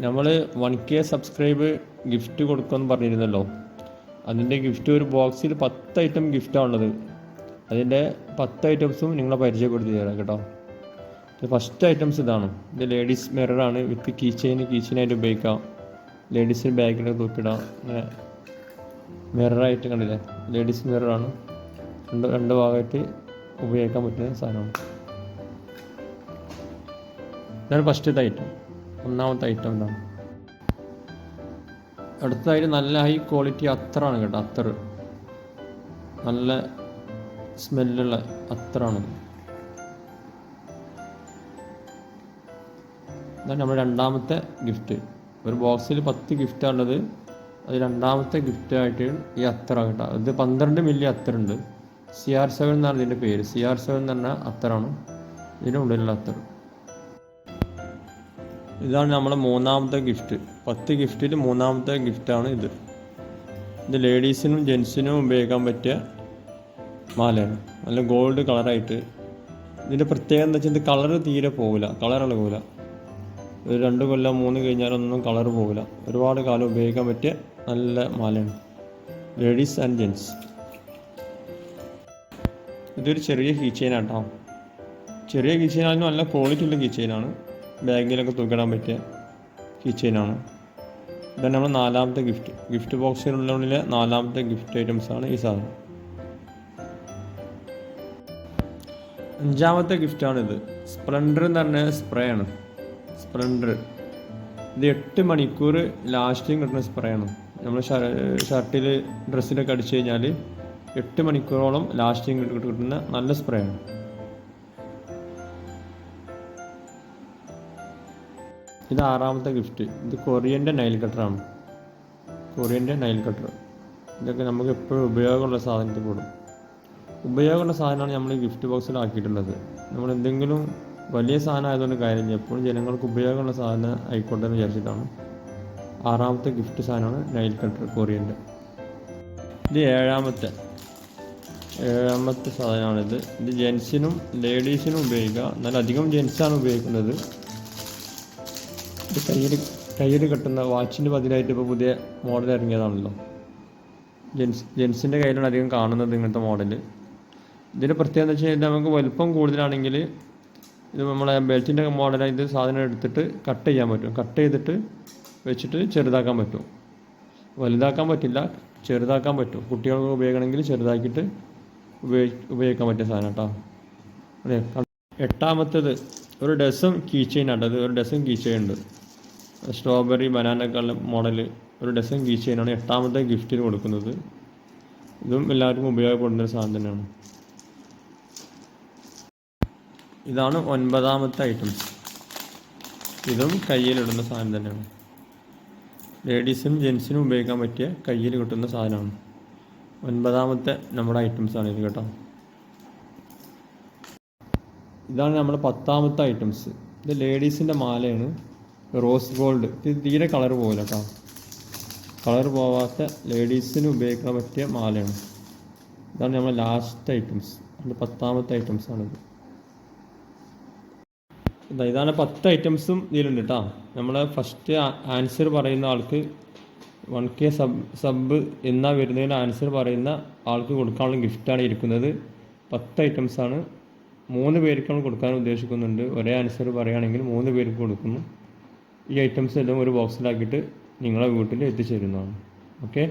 നമ്മൾ one K subscribe gift കൊടുക്കുമെന്ന് പറഞ്ഞിരുന്നല്ലോ. അതിന്റെ ഗിഫ്റ്റ് ഒരു ബോക്സിൽ പത്ത് ഐറ്റം ഗിഫ്റ്റാണുള്ളത് അതിന്റെ പത്ത് ഐറ്റംസും നിങ്ങളെ പരിചയപ്പെടുത്തി തരാം കേട്ടോ. ഫസ്റ്റ് ഐറ്റംസ് ഇതാണ്. ഇത് ലേഡീസ് മിററാണ് വിത്ത് കീ ചെയിൻ കീ ചെയിനായിട്ട് ഉപയോഗിക്കാം. ലേഡീസിന് ബാഗിലൊക്കെ തൂക്കിടാം. അങ്ങനെ മിററായിട്ട് കണ്ടില്ലേ? ലേഡീസ് മിററാണ് രണ്ട് രണ്ട് ഭാഗമായിട്ട് ഉപയോഗിക്കാൻ പറ്റുന്ന സാധനമാണ്. ഇതാണ് ഫസ്റ്റത്തെ ഐറ്റം ഒന്നാമത്തെ ഐറ്റം ഇതാണ്. അടുത്തതായിട്ട് നല്ല ഹൈ ക്വാളിറ്റി അത്തറാണ് കേട്ടോ അത്തർ. നല്ല സ്മെല്ലുള്ള അത്തറാണ്. ഇതാണ് നമ്മുടെ രണ്ടാമത്തെ ഗിഫ്റ്റ് ഒരു ബോക്സിൽ പത്ത് ഗിഫ്റ്റാണുള്ളത് അത് രണ്ടാമത്തെ ഗിഫ്റ്റായിട്ട് ഈ അത്ര കേട്ടോ. ഇത് പന്ത്രണ്ട് മില്ലി അത്തറുണ്ട് സി ആർ സെവൻ എന്നാണ് ഇതിന്റെ പേര്. സി ആർ സെവൻ എന്ന് പറഞ്ഞാൽ അത്തറാണ്. ഇതിന്റെ ഉള്ളിലുള്ള അത്തർ. ഇതാണ് നമ്മുടെ മൂന്നാമത്തെ ഗിഫ്റ്റ് പത്ത് ഗിഫ്റ്റിൽ മൂന്നാമത്തെ ഗിഫ്റ്റാണ് ഇത്. ഇത് ലേഡീസിനും ജെൻസിനും ഉപയോഗിക്കാൻ പറ്റിയ മാലയാണ്. നല്ല ഗോൾഡ് കളറായിട്ട് ഇതിന്റെ പ്രത്യേകത എന്താ വെച്ചാൽ ഇത് കളറ് തീരെ പോകില്ല കളർ ഇളകൂല ഒരു രണ്ട് കൊല്ലം മൂന്ന് കഴിഞ്ഞാലൊന്നും കളർ പോകില്ല ഒരുപാട് കാലം ഉപയോഗിക്കാൻ പറ്റിയ നല്ല മാലയാണ്. ലേഡീസ് ആൻഡ് ജെൻസ് ഇതൊരു ചെറിയ കീ ചെറിയ കീ നല്ല ക്വാളിറ്റി ഉള്ള കീ ബാഗിലൊക്കെ തൂക്കിടാൻ പറ്റിയ കിച്ചനാണ് ഇതാണ് നമ്മൾ നാലാമത്തെ ഗിഫ്റ്റ് ഗിഫ്റ്റ് ബോക്സിനുള്ളിലെ നാലാമത്തെ ഗിഫ്റ്റ് ഐറ്റംസ് ആണ് ഈ സാധനം. അഞ്ചാമത്തെ ഗിഫ്റ്റാണിത് സ്പ്ലെൻഡർ എന്ന് പറഞ്ഞ സ്പ്രേ ആണ്. സ്പ്ലെൻഡർ ഇത് എട്ട് മണിക്കൂർ ലാസ്റ്റിങ് കിട്ടുന്ന സ്പ്രേ ആണ്. നമ്മൾ ഷർട്ടിൽ ഡ്രസ്സിലൊക്കെ അടിച്ചു കഴിഞ്ഞാൽ എട്ട് മണിക്കൂറോളം ലാസ്റ്റിങ് കിട്ടുന്ന നല്ല സ്പ്രേ ആണ്. ഇത് ആറാമത്തെ ഗിഫ്റ്റ് ഇത് കൊറിയന്റെ നൈൽ കട്ടറാണ് കൊറിയന്റെ നൈൽ കട്ടർ ഇതൊക്കെ നമുക്ക് എപ്പോഴും ഉപയോഗമുള്ള സാധനത്തിൽ കൂടും. ഉപയോഗമുള്ള സാധനമാണ് നമ്മൾ ഈ ഗിഫ്റ്റ് ബോക്സിൽ ആക്കിയിട്ടുള്ളത്. നമ്മൾ എന്തെങ്കിലും വലിയ സാധനം ആയതുകൊണ്ട് കാര്യമില്ല എപ്പോഴും ജനങ്ങൾക്ക് ഉപയോഗമുള്ള സാധനം ആയിക്കോട്ടെ എന്ന് വിചാരിച്ചിട്ടാണ് ആറാമത്തെ ഗിഫ്റ്റ് സാധനമാണ് നൈൽ കട്ടർ കൊറിയന്റെ. ഇത് ഏഴാമത്തെ. ഏഴാമത്തെ സാധനമാണിത്. ഇത് ജെൻസിനും ലേഡീസിനും ഉപയോഗിക്കുക എന്നാൽ അധികം ജെൻസാണ് ഉപയോഗിക്കുന്നത്. കയ്യിൽ കയ്യിൽ കെട്ടുന്ന വാച്ചിന് പതിനായിട്ട് ഇപ്പോൾ പുതിയ മോഡൽ ഇറങ്ങിയതാണല്ലോ. ജെൻസ് ജെൻസിന്റെ കയ്യിലാണ് അധികം കാണുന്നത് ഇങ്ങനത്തെ മോഡൽ ഇതിന്റെ പ്രത്യേകത എന്ന് വെച്ച് കഴിഞ്ഞാൽ നമുക്ക് വലുപ്പം കൂടുതലാണെങ്കിൽ ഇത് നമ്മളെ ബെൽറ്റിന്റെ മോഡൽ ഇത് സാധനം എടുത്തിട്ട് കട്ട് ചെയ്യാൻ പറ്റും. കട്ട് ചെയ്തിട്ട് വെച്ചിട്ട് ചെറുതാക്കാൻ പറ്റും. വലുതാക്കാൻ പറ്റില്ല ചെറുതാക്കാൻ പറ്റും. കുട്ടികൾക്ക് ഉപയോഗിക്കണമെങ്കിൽ ചെറുതാക്കിയിട്ട് ഉപയോഗി ഉപയോഗിക്കാൻ പറ്റിയ സാധനം കേട്ടോ അതെ എട്ടാമത്തേത് ഒരു ഡസൻ കീ ചെയിൻ അത് ഒരു ഡസൻ കീ ചെയിൻ ഉണ്ട്. സ്ട്രോബെറി ബനാനക്കുള്ള മോഡൽ ഒരു ഡസൻ കീ എട്ടാമത്തെ ഗിഫ്റ്റിന് കൊടുക്കുന്നത്. ഇതും എല്ലാവർക്കും ഉപയോഗപ്പെടുന്ന ഒരു സാധനം തന്നെയാണ്. ഇതാണ് ഒൻപതാമത്തെ ഐറ്റം ഇതും കയ്യിലിടുന്ന സാധനം തന്നെയാണ്. ലേഡീസിനും ജെൻസിനും ഉപയോഗിക്കാൻ പറ്റിയ കയ്യിൽ കിട്ടുന്ന സാധനമാണ്. ഒൻപതാമത്തെ നമ്മുടെ ഐറ്റംസ് ആണ് ഇത് കേട്ടോ. ഇതാണ് നമ്മുടെ പത്താമത്തെ ഐറ്റംസ് ഇത് ലേഡീസിന്റെ മാലയാണ്. റോസ് ഗോൾഡ് ഇത് തീരെ കളർ പോകില്ല കേട്ടോ കളർ പോവാത്ത ലേഡീസിന് ഉപയോഗിക്കാൻ പറ്റിയ മാലയാണ്. ഇതാണ് നമ്മുടെ ലാസ്റ്റ് ഐറ്റംസ് അതിന്റെ പത്താമത്തെ ഐറ്റംസ് ആണിത്. ഇതാ ഇതാണ് പത്ത് ഐറ്റംസും ഇതിലുണ്ട് കേട്ടോ നമ്മൾ ഫസ്റ്റ് ആൻസർ പറയുന്ന ആൾക്ക് വൺ കെ സബ് സബ് എന്നാ വരുന്നതിന് ആൻസർ പറയുന്ന ആൾക്ക് കൊടുക്കാനുള്ള ഗിഫ്റ്റാണ് ഇരിക്കുന്നത്. പത്ത് ആണ്. മൂന്ന് പേർക്കാണ് കൊടുക്കാൻ ഉദ്ദേശിക്കുന്നുണ്ട്. ഒരേ ആൻസർ പറയുകയാണെങ്കിൽ മൂന്ന് പേർക്ക് കൊടുക്കുന്നു. ഈ ഐറ്റംസ് എല്ലാം ഒരു ബോക്സിലാക്കിയിട്ട് നിങ്ങളെ വീട്ടിൽ എത്തിച്ചേരുന്നതാണ്. ഓക്കെ